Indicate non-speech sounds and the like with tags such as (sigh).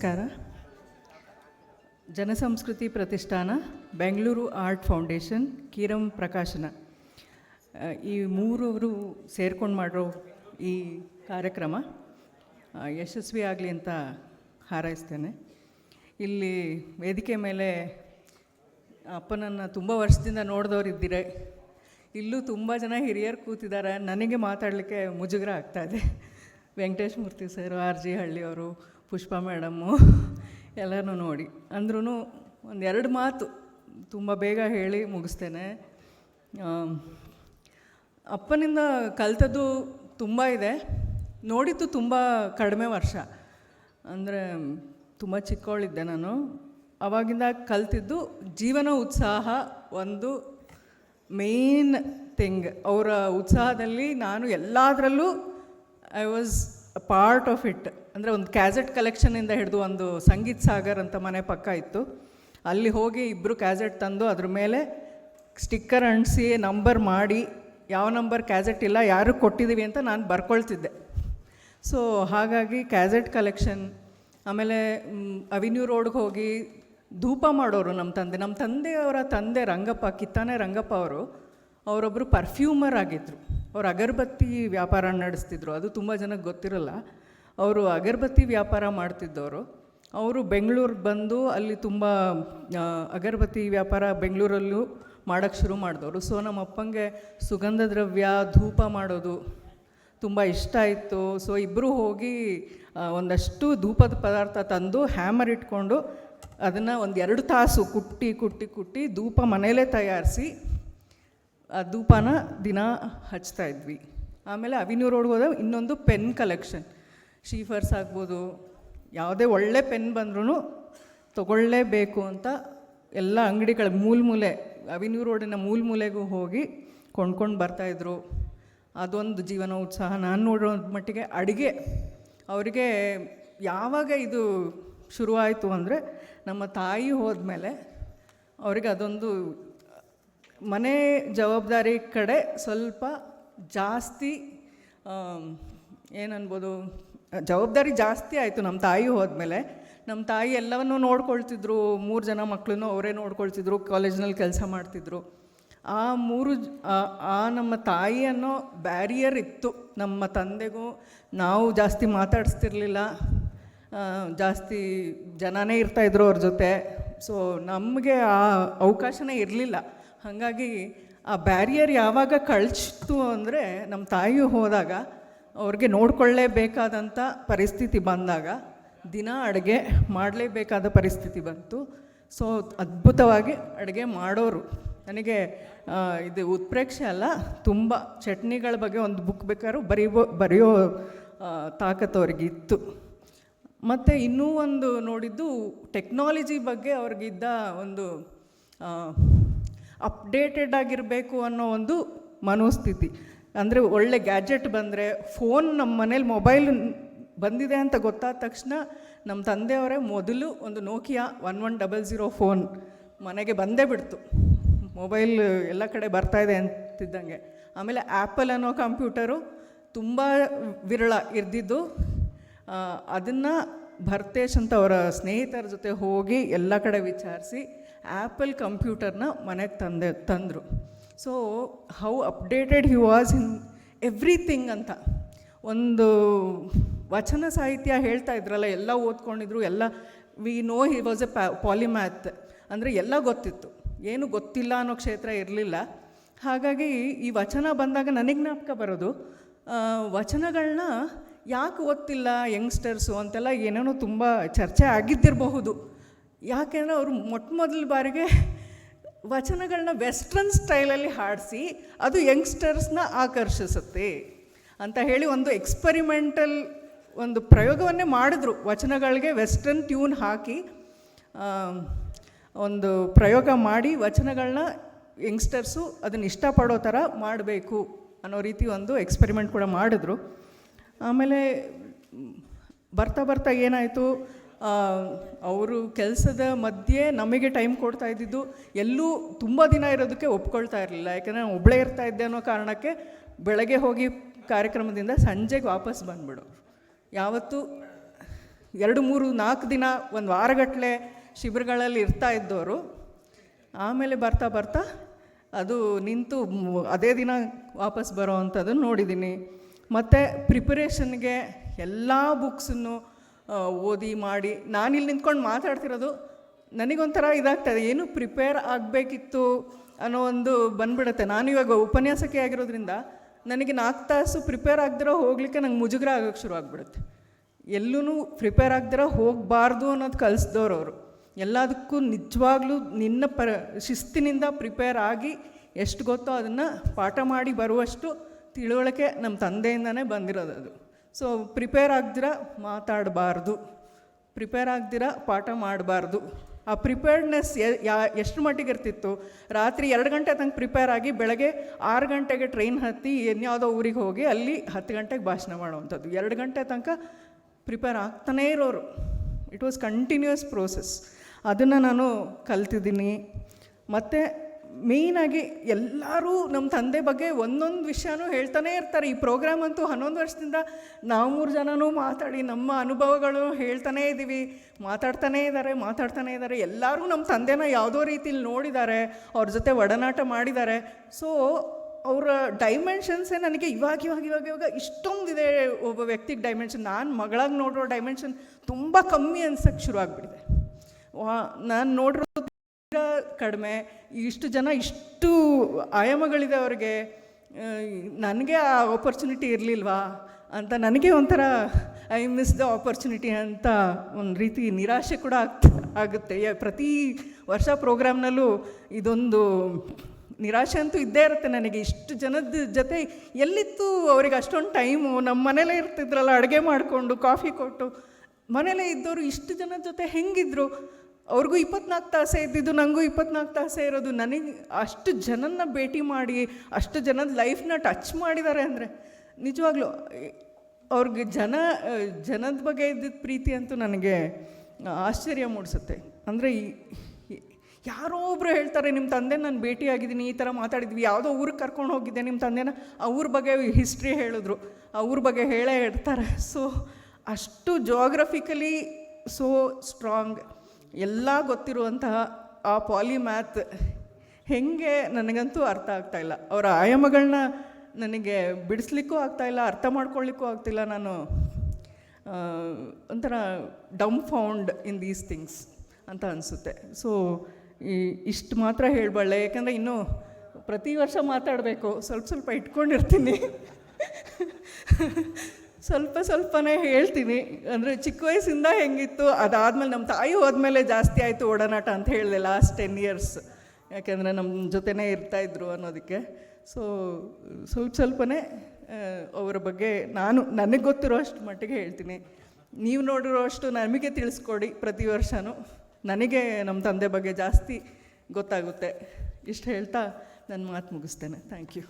ನಮಸ್ಕಾರ. ಜನಸಂಸ್ಕೃತಿ ಪ್ರತಿಷ್ಠಾನ, Bengaluru art foundation, ಕೀರಂ ಪ್ರಕಾಶನ. ಈ ಮೂರವರು ಸೇರ್ಕೊಂಡು ಮಾಡಿರೋ ಈ ಕಾರ್ಯಕ್ರಮ ಯಶಸ್ವಿ ಆಗಲಿ ಅಂತ ಹಾರೈಸ್ತೇನೆ. ಇಲ್ಲಿ ವೇದಿಕೆ ಮೇಲೆ ಅಪ್ಪನನ್ನು ತುಂಬ ವರ್ಷದಿಂದ ನೋಡಿದವ್ರು ಇದ್ದೀರ. ಇಲ್ಲೂ ತುಂಬ ಜನ ಹಿರಿಯರು ಕೂತಿದ್ದಾರೆ. ನನಗೆ ಮಾತಾಡಲಿಕ್ಕೆ ಮುಜುಗರ ಆಗ್ತಾ ಇದೆ. Venkatesh Murthy sir, R G ಹಳ್ಳಿಯವರು Pushpa madam ಎಲ್ಲನೂ ನೋಡಿ. ಅಂದ್ರೂ ಒಂದೆರಡು ಮಾತು ತುಂಬ ಬೇಗ ಹೇಳಿ ಮುಗಿಸ್ತೇನೆ. ಅಪ್ಪನಿಂದ ಕಲಿತದ್ದು ತುಂಬ ಇದೆ. ನೋಡಿದ್ದು ತುಂಬ ಕಡಿಮೆ ವರ್ಷ. ಅಂದರೆ ತುಂಬ ಚಿಕ್ಕವಳಿದ್ದೆ ನಾನು. ಅವಾಗಿಂದ ಕಲ್ತಿದ್ದು ಜೀವನ ಉತ್ಸಾಹ ಒಂದು ಮೇನ್ ಥಿಂಗ್. ಅವರ ಉತ್ಸಾಹದಲ್ಲಿ ನಾನು ಎಲ್ಲದರಲ್ಲೂ I was a part of it. ಅಂದರೆ ಒಂದು ಕ್ಯಾಸೆಟ್ ಕಲೆಕ್ಷನಿಂದ ಹಿಡಿದು ಒಂದು ಸಂಗೀತ್ ಸಾಗರ್ ಅಂತ ಮನೆ ಪಕ್ಕ ಇತ್ತು. ಅಲ್ಲಿ ಹೋಗಿ ಇಬ್ಬರು ಕ್ಯಾಸೆಟ್ ತಂದು ಅದ್ರ ಮೇಲೆ ಸ್ಟಿಕ್ಕರ್ ಅಂಟಿಸಿ ನಂಬರ್ ಮಾಡಿ, ಯಾವ ನಂಬರ್ ಕ್ಯಾಸೆಟ್ ಇಲ್ಲ, ಯಾರು ಕೊಟ್ಟಿದ್ದೀವಿ ಅಂತ ನಾನು ಬರ್ಕೊಳ್ತಿದ್ದೆ. ಸೊ ಹಾಗಾಗಿ ಕ್ಯಾಸೆಟ್ ಕಲೆಕ್ಷನ್ ಆಮೇಲೆ ಅವಿನ್ಯೂ ರೋಡ್ಗೆ ಹೋಗಿ ಧೂಪ ಮಾಡೋರು ನಮ್ಮ ತಂದೆ. ನಮ್ಮ ತಂದೆಯವರ ತಂದೆ ರಂಗಪ್ಪ, ಕಿತ್ತಾನೆ ರಂಗಪ್ಪ ಅವರು ಅವರೊಬ್ಬರು ಪರ್ಫ್ಯೂಮರ್ ಆಗಿದ್ದರು ಅವ್ರು ಅಗರಬತ್ತಿ ವ್ಯಾಪಾರ ನಡೆಸ್ತಿದ್ರು. ಅದು ತುಂಬ ಜನಕ್ಕೆ ಗೊತ್ತಿರಲ್ಲ. ಅವರು ಅಗರಬತ್ತಿ ವ್ಯಾಪಾರ ಮಾಡ್ತಿದ್ದವರು. ಅವರು ಬೆಂಗಳೂರಿಗೆ ಬಂದು ಅಲ್ಲಿ ತುಂಬ ಅಗರಬತ್ತಿ ವ್ಯಾಪಾರ ಬೆಂಗಳೂರಲ್ಲೂ ಮಾಡೋಕ್ಕೆ ಶುರು ಮಾಡಿದವರು. ಸೊ ನಮ್ಮ ಅಪ್ಪಂಗೆ ಸುಗಂಧ ದ್ರವ್ಯ, ಧೂಪ ಮಾಡೋದು ತುಂಬ ಇಷ್ಟ ಇತ್ತು ಸೊ ಇಬ್ಬರು ಹೋಗಿ ಒಂದಷ್ಟು ಧೂಪದ ಪದಾರ್ಥ ತಂದು ಹ್ಯಾಮರ್ ಇಟ್ಕೊಂಡು ಅದನ್ನು ಒಂದು ಎರಡು ತಾಸು ಕುಟ್ಟಿ ಕುಟ್ಟಿ ಕುಟ್ಟಿ ಧೂಪ ಮನೇಲೇ ತಯಾರಿಸಿ ಆ ಧೂಪನ ದಿನ ಹಚ್ತಾ ಇದ್ವಿ. ಆಮೇಲೆ ಅವಿನೂರು ರೋಡ್ಗೆ ಇನ್ನೊಂದು ಪೆನ್ ಕಲೆಕ್ಷನ್. ಶೀಫರ್ಸ್ ಆಗ್ಬೋದು, ಯಾವುದೇ ಒಳ್ಳೆ ಪೆನ್ ಬಂದ್ರೂ ತಗೊಳ್ಳೇಬೇಕು ಅಂತ ಎಲ್ಲ ಅಂಗಡಿಗಳ ಮೂಲ ಮೂಲೆ ಅವಿನ್ಯೂ ರೋಡಿನ ಮೂಲ ಮೂಲೆಗೂ ಹೋಗಿ ಕೊಂಡ್ಕೊಂಡು ಬರ್ತಾಯಿದ್ರು ಅದೊಂದು ಜೀವನ ಉತ್ಸಾಹ. ನಾನು ನೋಡೋ ಮಟ್ಟಿಗೆ ಅಡುಗೆ, ಅವರಿಗೆ ಯಾವಾಗ ಇದು ಶುರುವಾಯಿತು ಅಂದರೆ ನಮ್ಮ ತಾಯಿ ಹೋದ್ಮೇಲೆ ಅವರಿಗೆ ಅದೊಂದು ಮನೆ ಜವಾಬ್ದಾರಿ ಕಡೆ ಸ್ವಲ್ಪ ಜಾಸ್ತಿ ಏನನ್ಬೋದು ಜವಾಬ್ದಾರಿ ಜಾಸ್ತಿ ಆಯಿತು ನಮ್ಮ ತಾಯಿ ಹೋದ್ಮೇಲೆ. ನಮ್ಮ ತಾಯಿ ಎಲ್ಲವನ್ನೂ ನೋಡ್ಕೊಳ್ತಿದ್ರು, ಮೂರು ಜನ ಮಕ್ಕಳನ್ನು ಅವರೇ ನೋಡ್ಕೊಳ್ತಿದ್ರು, ಕಾಲೇಜ್ನಲ್ಲಿ ಕೆಲಸ ಮಾಡ್ತಿದ್ರು. ಆ ಮೂರು ಆ- ನಮ್ಮ ತಾಯಿ ಅನ್ನೋ ಬ್ಯಾರಿಯರ್ ಇತ್ತು. ನಮ್ಮ ತಂದೆಗೂ ನಾವು ಜಾಸ್ತಿ ಮಾತಾಡಿಸ್ತಿರ್ಲಿಲ್ಲ. ಜಾಸ್ತಿ ಜನನೇ ಇರ್ತಾಯಿದ್ರು ಅವ್ರ ಜೊತೆ. ಸೊ ನಮಗೆ ಆ ಅವಕಾಶನೇ ಇರಲಿಲ್ಲ. ಹಾಗಾಗಿ ಆ ಬ್ಯಾರಿಯರ್ ಯಾವಾಗ ಕಳಿಸ್ತು ಅಂದರೆ ನಮ್ಮ ತಾಯಿ ಹೋದಾಗ ಅವ್ರಿಗೆ ನೋಡ್ಕೊಳ್ಳೇಬೇಕಾದಂಥ ಪರಿಸ್ಥಿತಿ ಬಂದಾಗ ದಿನ ಅಡುಗೆ ಮಾಡಲೇಬೇಕಾದ ಪರಿಸ್ಥಿತಿ ಬಂತು. ಸೊ, ಅದ್ಭುತವಾಗಿ ಅಡುಗೆ ಮಾಡೋರು. ನನಗೆ ಇದು ಉತ್ಪ್ರೇಕ್ಷೆ ಅಲ್ಲ, ತುಂಬ ಚಟ್ನಿಗಳ ಬಗ್ಗೆ ಒಂದು ಬುಕ್ ಬೇಕಾದ್ರೂ ಬರೀಬೋ, ಬರೆಯೋ ತಾಕತ್ತು ಅವ್ರಿಗೆ ಇತ್ತು. ಮತ್ತು ಇನ್ನೂ ಒಂದು ನೋಡಿದ್ದು, ಟೆಕ್ನಾಲಜಿ ಬಗ್ಗೆ ಅವ್ರಿಗಿದ್ದ ಒಂದು ಅಪ್ಡೇಟೆಡ್ ಆಗಿರಬೇಕು ಅನ್ನೋ ಒಂದು ಮನೋಸ್ಥಿತಿ. ಅಂದರೆ ಒಳ್ಳೆ ಗ್ಯಾಜೆಟ್ ಬಂದರೆ ಫೋನ್ ನಮ್ಮ ಮನೇಲಿ ಮೊಬೈಲ್ ಬಂದಿದೆ ಅಂತ ಗೊತ್ತಾದ ತಕ್ಷಣ ನಮ್ಮ ತಂದೆಯವರೇ ಮೊದಲು ಒಂದು Nokia one one double zero phone ಮನೆಗೆ ಬಂದೇ ಬಿಡ್ತು. ಮೊಬೈಲ್ ಎಲ್ಲ ಕಡೆ ಬರ್ತಾ ಇದೆ ಅಂತಿದ್ದಂಗೆ. ಆಮೇಲೆ ಆ್ಯಪಲ್ ಅನ್ನೋ ಕಂಪ್ಯೂಟರು ತುಂಬ ವಿರಳ ಇರ್ದಿದ್ದು ಅದನ್ನು ಭರ್ತೇಶ್ ಅಂತ ಅವರ ಸ್ನೇಹಿತರ ಜೊತೆ ಹೋಗಿ ಎಲ್ಲ ಕಡೆ ವಿಚಾರಿಸಿ ಆ್ಯಪಲ್ ಕಂಪ್ಯೂಟರ್ನ ಮನೆಗೆ ತಂದೆ, ತಂದರು. So how updated he was in everything ಅಂತ. ಒಂದು ವಚನ ಸಾಹಿತ್ಯ ಹೇಳ್ತಾ ಇದ್ರಲ್ಲ, ಎಲ್ಲ ಓದ್ಕೊಂಡಿದ್ರು, ಎಲ್ಲ we know he was a polymath ಅಂದರೆ ಎಲ್ಲ ಗೊತ್ತಿತ್ತು. ಏನು ಗೊತ್ತಿಲ್ಲ ಅನ್ನೋ ಕ್ಷೇತ್ರ ಇರಲಿಲ್ಲ. ಹಾಗಾಗಿ ಈ ವಚನ ಬಂದಾಗ ನನಗೆ ಜ್ಞಾಪಕ ಬರೋದು ವಚನಗಳನ್ನ ಯಾಕೆ ಓದ್ತಿಲ್ಲ ಯಂಗ್ಸ್ಟರ್ಸು ಅಂತೆಲ್ಲ ಏನೇನೋ ತುಂಬ ಚರ್ಚೆ ಆಗಿದ್ದಿರಬಹುದು. ಯಾಕೆಂದರೆ ಅವರು ಮೊಟ್ಟ ಮೊದಲ ಬಾರಿಗೆ ವಚನಗಳನ್ನ ವೆಸ್ಟ್ರನ್ ಸ್ಟೈಲಲ್ಲಿ ಹಾಡಿಸಿ ಅದು ಯಂಗ್ಸ್ಟರ್ಸ್ನ ಆಕರ್ಷಿಸುತ್ತೆ ಅಂತ ಹೇಳಿ ಒಂದು ಎಕ್ಸ್ಪರಿಮೆಂಟಲ್ ಒಂದು ಪ್ರಯೋಗವನ್ನೇ ಮಾಡಿದ್ರು. ವಚನಗಳಿಗೆ ವೆಸ್ಟರ್ನ್ ಟ್ಯೂನ್ ಹಾಕಿ ಒಂದು ಪ್ರಯೋಗ ಮಾಡಿ ವಚನಗಳನ್ನ ಯಂಗ್ಸ್ಟರ್ಸು ಅದನ್ನು ಇಷ್ಟಪಡೋ ಥರ ಮಾಡಬೇಕು ಅನ್ನೋ ರೀತಿ ಒಂದು ಎಕ್ಸ್ಪೆರಿಮೆಂಟ್ ಕೂಡ ಮಾಡಿದ್ರು. ಆಮೇಲೆ, ಬರ್ತಾ ಬರ್ತಾ ಏನಾಯಿತು? ಅವರು ಕೆಲಸದ ಮಧ್ಯೆ ನಮಗೆ ಟೈಮ್ ಕೊಡ್ತಾ ಇದ್ದಿದ್ದು ಎಲ್ಲೂ ತುಂಬ ದಿನ ಇರೋದಕ್ಕೆ ಒಪ್ಕೊಳ್ತಾ ಇರಲಿಲ್ಲ. ಯಾಕಂದರೆ ನಾನು ಒಬ್ಬಳೇ ಇರ್ತಾ ಇದ್ದೆ ಅನ್ನೋ ಕಾರಣಕ್ಕೆ ಬೆಳಗ್ಗೆ ಹೋಗಿ ಕಾರ್ಯಕ್ರಮದಿಂದ ಸಂಜೆಗೆ ವಾಪಸ್ ಬಂದ್ಬಿಡು. ಯಾವತ್ತೂ ಎರಡು, ಮೂರು, ನಾಲ್ಕು ದಿನ ಒಂದು ವಾರಗಟ್ಟಲೆ ಶಿಬಿರಗಳಲ್ಲಿ ಇರ್ತಾ ಇದ್ದವರು ಆಮೇಲೆ ಬರ್ತಾ ಬರ್ತಾ ಅದು ನಿಂತು ಅದೇ ದಿನ ವಾಪಸ್ ಬರೋ ಅಂಥದ್ದನ್ನು ನೋಡಿದ್ದೀನಿ. ಮತ್ತು ಪ್ರಿಪರೇಷನ್ಗೆ ಎಲ್ಲ ಬುಕ್ಸನ್ನು ಓದಿ ಮಾಡಿ, ನಾನಿಲ್ಲಿ ನಿಂತ್ಕೊಂಡು ಮಾತಾಡ್ತಿರೋದು ನನಗೊಂಥರ ಇದಾಗ್ತದೆ ಏನು ಪ್ರಿಪೇರ್ ಆಗಬೇಕಿತ್ತು ಅನ್ನೋ ಒಂದು ಬಂದ್ಬಿಡುತ್ತೆ. ನಾನು ಇವಾಗ ಉಪನ್ಯಾಸಕ್ಕೆ ಆಗಿರೋದ್ರಿಂದ ನನಗೆ ನಾಲ್ಕು ತಾಸು ಪ್ರಿಪೇರ್ ಆಗದಿರೋ ಹೋಗ್ಲಿಕ್ಕೆ ನಂಗೆ ಮುಜುಗರ ಆಗೋಕ್ಕೆ ಶುರು ಆಗ್ಬಿಡುತ್ತೆ. ಎಲ್ಲೂ ಪ್ರಿಪೇರ್ ಆಗದಿರೋ ಹೋಗಬಾರ್ದು ಅನ್ನೋದು ಕಲಿಸ್ದವ್ರು ಅವರು. ಎಲ್ಲದಕ್ಕೂ ನಿಜವಾಗ್ಲೂ ನಿನ್ನ ಪರ ಶಿಸ್ತಿನಿಂದ ಪ್ರಿಪೇರ್ ಆಗಿ ಎಷ್ಟು ಗೊತ್ತೋ ಅದನ್ನು ಪಾಠ ಮಾಡಿ ಬರುವಷ್ಟು ತಿಳುವಳಿಕೆ ನಮ್ಮ ತಂದೆಯಿಂದನೇ ಬಂದಿರೋದು ಅದು. ಸೊ ಪ್ರಿಪೇರ್ ಆಗ್ದಿರ ಮಾತಾಡಬಾರ್ದು. ಪ್ರಿಪೇರ್ ಆಗ್ದಿರ ಪಾಠ ಮಾಡಬಾರ್ದು. ಆ ಪ್ರಿಪೇರ್ಡ್ನೆಸ್ ಯಾ, ಎಷ್ಟು ಮಟ್ಟಿಗೆ ಇರ್ತಿತ್ತು? ರಾತ್ರಿ ಎರಡು ಗಂಟೆ ತನಕ ಪ್ರಿಪೇರ್ ಆಗಿ ಬೆಳಗ್ಗೆ ಆರು ಗಂಟೆಗೆ ಟ್ರೈನ್ ಹತ್ತಿ ಇನ್ಯಾವುದೋ ಊರಿಗೆ ಹೋಗಿ ಅಲ್ಲಿ ಹತ್ತು ಗಂಟೆಗೆ ಭಾಷಣ ಮಾಡುವಂಥದ್ದು. ಎರಡು ಗಂಟೆ ತನಕ ಪ್ರಿಪೇರ್ ಆಗ್ತಾನೇ ಇರೋರು. ಇಟ್ ವಾಸ್ ಕಂಟಿನ್ಯೂಸ್ ಪ್ರೋಸೆಸ್ ಅದನ್ನು ನಾನು ಕಲ್ತಿದ್ದೀನಿ. ಮತ್ತು ಮೇಯ್ನಾಗಿ ಎಲ್ಲರೂ ನಮ್ಮ ತಂದೆ ಬಗ್ಗೆ ಒಂದೊಂದು ವಿಷಯನೂ ಹೇಳ್ತಾನೆ ಇರ್ತಾರೆ. ಈ ಪ್ರೋಗ್ರಾಮ್ ಅಂತೂ ಹನ್ನೊಂದು ವರ್ಷದಿಂದ ನಾವು ಮೂರು ಜನನೂ ಮಾತಾಡಿ ನಮ್ಮ ಅನುಭವಗಳು ಹೇಳ್ತಾನೇ ಇದ್ದೀವಿ ಮಾತಾಡ್ತಾನೇ ಇದ್ದಾರೆ ಮಾತಾಡ್ತಾನೇ ಇದ್ದಾರೆ ಎಲ್ಲರೂ ನಮ್ಮ ತಂದೆನ ಯಾವುದೋ ರೀತಿಲಿ ನೋಡಿದ್ದಾರೆ ಅವ್ರ ಜೊತೆ ಒಡನಾಟ ಮಾಡಿದ್ದಾರೆ ಸೊ ಅವರ ಡೈಮೆನ್ಷನ್ಸೇ ನನಗೆ ಇವಾಗ ಇವಾಗ ಇವಾಗ ಇವಾಗ ಇಷ್ಟೊಂದಿದೆ ಒಬ್ಬ ವ್ಯಕ್ತಿಗೆ ಡೈಮೆನ್ಷನ್ ನಾನು ಮಗಳಾಗಿ ನೋಡಿರೋ ಡೈಮೆನ್ಷನ್ ತುಂಬ ಕಮ್ಮಿ ಅನ್ಸಕ್ಕೆ ಶುರು ಆಗಿಬಿಟ್ಟಿದೆ ನಾನು ನೋಡಿರೋದು ಕಡಿಮೆ, ಇಷ್ಟು ಜನ ಇಷ್ಟು ಆಯಾಮಗಳಿದೆ ಅವ್ರಿಗೆ ನನಗೆ ಆ ಆಪರ್ಚುನಿಟಿ ಇರಲಿಲ್ವಾ ಅಂತ ನನಗೆ ಒಂಥರ ಐ ಮಿಸ್ ದ ಆಪರ್ಚುನಿಟಿ ಅಂತ ಒಂದು ರೀತಿ ನಿರಾಶೆ ಕೂಡ ಆಗ್ತ, ಆಗುತ್ತೆ. ಪ್ರತಿ ವರ್ಷ ಪ್ರೋಗ್ರಾಮ್ನಲ್ಲೂ ಇದೊಂದು ನಿರಾಶೆ ಅಂತೂ ಇದ್ದೇ ಇರುತ್ತೆ ನನಗೆ. ಇಷ್ಟು ಜನದ ಜೊತೆ ಎಲ್ಲಿತ್ತು ಅವ್ರಿಗೆ ಅಷ್ಟೊಂದು ಟೈಮು ನಮ್ಮ ಮನೇಲೇ ಇರ್ತಿದ್ರಲ್ಲ, ಅಡುಗೆ ಮಾಡಿಕೊಂಡು, ಕಾಫಿ ಕೊಟ್ಟು, ಮನೇಲೇ ಇದ್ದವರು ಇಷ್ಟು ಜನದ ಜೊತೆ ಹೆಂಗಿದ್ರು? ಅವ್ರಿಗೂ ಇಪ್ಪತ್ನಾಲ್ಕು ತಾಸೆ ಇದ್ದಿದ್ದು ನನಗೂ ಇಪ್ಪತ್ನಾಲ್ಕು ತಾಸೇ ಇರೋದು. ನನಗೆ ಅಷ್ಟು ಜನನ್ನ ಭೇಟಿ ಮಾಡಿ, ಅಷ್ಟು ಜನದ ಲೈಫ್ನ ಟಚ್ ಮಾಡಿದ್ದಾರೆ ಅಂದರೆ ನಿಜವಾಗ್ಲೂ, ಅವ್ರಿಗೆ ಜನ, ಜನದ ಬಗ್ಗೆ ಇದ್ದಿದ್ದ ಪ್ರೀತಿ ಅಂತೂ ನನಗೆ ಆಶ್ಚರ್ಯ ಮೂಡಿಸುತ್ತೆ. ಅಂದರೆ ಯಾರೋ ಒಬ್ಬರು ಹೇಳ್ತಾರೆ ನಿಮ್ಮ ತಂದೆ ನಾನು ಭೇಟಿಯಾಗಿದ್ದೀನಿ, ಈ ಥರ ಮಾತಾಡಿದ್ವಿ. ಯಾವುದೋ ಊರಿಗೆ ಕರ್ಕೊಂಡು ಹೋಗಿದ್ದೆ ನಿಮ್ಮ ತಂದೆನ. ಊರ ಬಗ್ಗೆ ಹಿಸ್ಟ್ರಿ ಹೇಳಿದ್ರು. ಊರ ಬಗ್ಗೆ ಹೇಳೇ ಇಡ್ತಾರೆ ಸೊ ಅಷ್ಟು ಜೋಗ್ರಫಿಕಲಿ ಸೋ ಸ್ಟ್ರಾಂಗ್ ಎಲ್ಲ ಗೊತ್ತಿರುವಂತಹ ಆ ಪಾಲಿಮ್ಯಾಥ್ ಹೆಂಗೆ ನನಗಂತೂ ಅರ್ಥ ಆಗ್ತಾ ಇಲ್ಲ. ಅವರ ಆಯಾಮಗಳನ್ನ ನನಗೆ ಬಿಡಿಸ್ಲಿಕ್ಕೂ ಇಲ್ಲ, ಅರ್ಥ ಮಾಡ್ಕೊಳ್ಳಿಕ್ಕೂ ಆಗ್ತಿಲ್ಲ ನಾನು ಒಂಥರ ಡಮ್ ಫೌಂಡ್ ಇನ್ ದೀಸ್ ಥಿಂಗ್ಸ್ ಅಂತ ಅನಿಸುತ್ತೆ. ಸೊ ಇಷ್ಟು ಮಾತ್ರ ಹೇಳಬಲ್ಲೆ. ಯಾಕಂದರೆ ಇನ್ನೂ ಪ್ರತಿ ವರ್ಷ ಮಾತಾಡಬೇಕು. ಸ್ವಲ್ಪ ಸ್ವಲ್ಪ ಇಟ್ಕೊಂಡಿರ್ತೀನಿ. (laughs) ಸ್ವಲ್ಪ ಸ್ವಲ್ಪನೇ ಹೇಳ್ತೀನಿ. ಅಂದರೆ ಚಿಕ್ಕ ವಯಸ್ಸಿಂದ ಹೆಂಗಿತ್ತು, ಅದಾದಮೇಲೆ ನಮ್ಮ ತಾಯಿ ಹೋದ್ಮೇಲೆ ಜಾಸ್ತಿ ಆಯಿತು ಒಡನಾಟ ಅಂತ ಹೇಳಿದೆ ಲಾಸ್ಟ್ ಟೆನ್ ಇಯರ್ಸ್ ಯಾಕೆಂದರೆ ನಮ್ಮ ಜೊತೆನೇ ಇರ್ತಾಯಿದ್ರು ಅನ್ನೋದಕ್ಕೆ. ಸೊ ಸ್ವಲ್ಪ ಸ್ವಲ್ಪನೇ ಅವರ ಬಗ್ಗೆ ನಾನು, ನನಗೆ ಗೊತ್ತಿರೋ ಅಷ್ಟು ಮಟ್ಟಿಗೆ ಹೇಳ್ತೀನಿ. ನೀವು ನೋಡಿರೋ ಅಷ್ಟು ನಮಗೆ ತಿಳಿಸ್ಕೊಡಿ ಪ್ರತಿ ವರ್ಷವೂ ನನಗೆ ನಮ್ಮ ತಂದೆ ಬಗ್ಗೆ ಜಾಸ್ತಿ ಗೊತ್ತಾಗುತ್ತೆ. ಇಷ್ಟು ಹೇಳ್ತಾ ನನ್ನ ಮಾತು ಮುಗಿಸ್ತೇನೆ. Thank you